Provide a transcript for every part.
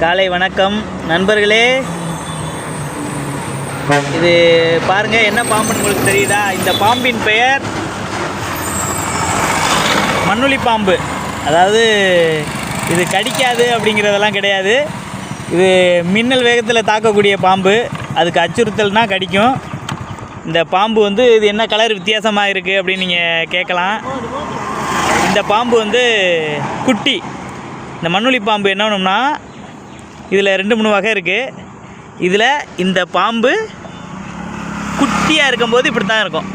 காலை வணக்கம். நண்பர்களே இது பாருங்க என்ன பாம்புன்னு உங்களுக்கு தெரியுதா? இந்த பாம்பின் பெயர் மண்ணுளி பாம்பு. அதாவது இது கடிக்காது அப்படிங்கிறதெல்லாம் கிடையாது. இது மின்னல் வேகத்தில் தாக்கக்கூடிய பாம்பு. அதுக்கு அச்சுறுத்தல்னா கடிக்கும். இந்த பாம்பு வந்து இது என்ன கலர் வித்தியாசமாக இருக்குது அப்படின்னு நீங்கள் கேட்கலாம். இந்த பாம்பு வந்து குட்டி. இந்த மண்ணுளி பாம்பு என்ன பண்ணோம்னா இதில் ரெண்டு மூணு வகை இருக்குது இதில் இந்த பாம்பு குட்டியாக இருக்கும்போது இப்படி தான் இருக்கும்.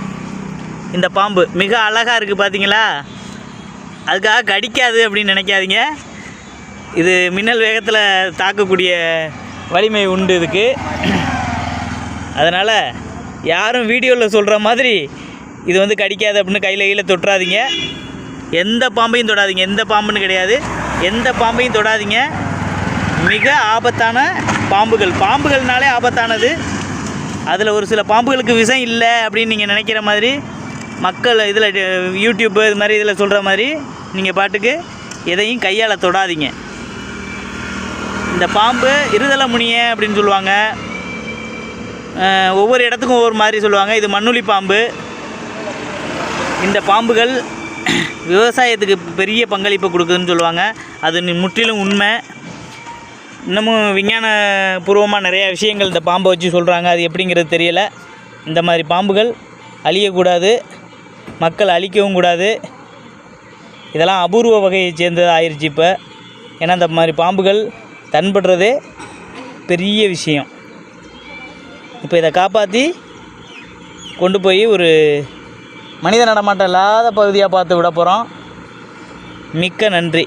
இந்த பாம்பு மிக அழகாக இருக்குது பார்த்தீங்களா? அதுக்காக கடிக்காது அப்படின்னு நினைக்காதீங்க. இது மின்னல் வேகத்தில் தாக்கக்கூடிய வலிமை உண்டு இதுக்கு. அதனால் யாரும் வீடியோவில் சொல்கிற மாதிரி இது வந்து கடிக்காது அப்படின்னு கையில் கையில் தொட்டுறாதீங்க எந்த பாம்பையும் தொடாதீங்க. எந்த பாம்புன்னு கிடையாது. எந்த பாம்பையும் தொடாதீங்க. மிக ஆபத்தான பாம்புகள். பாம்புகள்னாலே ஆபத்தானது. அதில் ஒரு சில பாம்புகளுக்கு விஷம் இல்லை அப்படின்னு நீங்கள் நினைக்கிற மாதிரி மக்கள் இதில் யூடியூப்பு இது மாதிரி இதில் சொல்கிற மாதிரி நீங்கள் பாட்டுக்கு எதையும் கையால் தொடாதீங்க. இந்த பாம்பு இருதலை முனிய அப்படின்னு சொல்லுவாங்க. ஒவ்வொரு இடத்துக்கும் ஒவ்வொரு மாதிரி சொல்லுவாங்க. இது மண்ணுளி பாம்பு. இந்த பாம்புகள் விவசாயத்துக்கு பெரிய பங்களிப்பு கொடுக்குதுன்னு சொல்லுவாங்க. அது முற்றிலும் உண்மை. இன்னமும் விஞ்ஞான பூர்வமாக நிறையா விஷயங்கள் இந்த பாம்பை வச்சு சொல்கிறாங்க அது எப்படிங்கிறது தெரியல. இந்த மாதிரி பாம்புகள் அழியக்கூடாது. மக்கள் அழிக்கவும் கூடாது. இதெல்லாம் அபூர்வ வகையை சேர்ந்தது ஆயிடுச்சு இப்போ. ஏன்னா இந்த மாதிரி பாம்புகள் தன்படுறதே பெரிய விஷயம். இப்போ இதை காப்பாற்றி கொண்டு போய் ஒரு மனித நடமாட்டம் இல்லாத பகுதியாக பார்த்து விட போகிறோம் மிக்க நன்றி.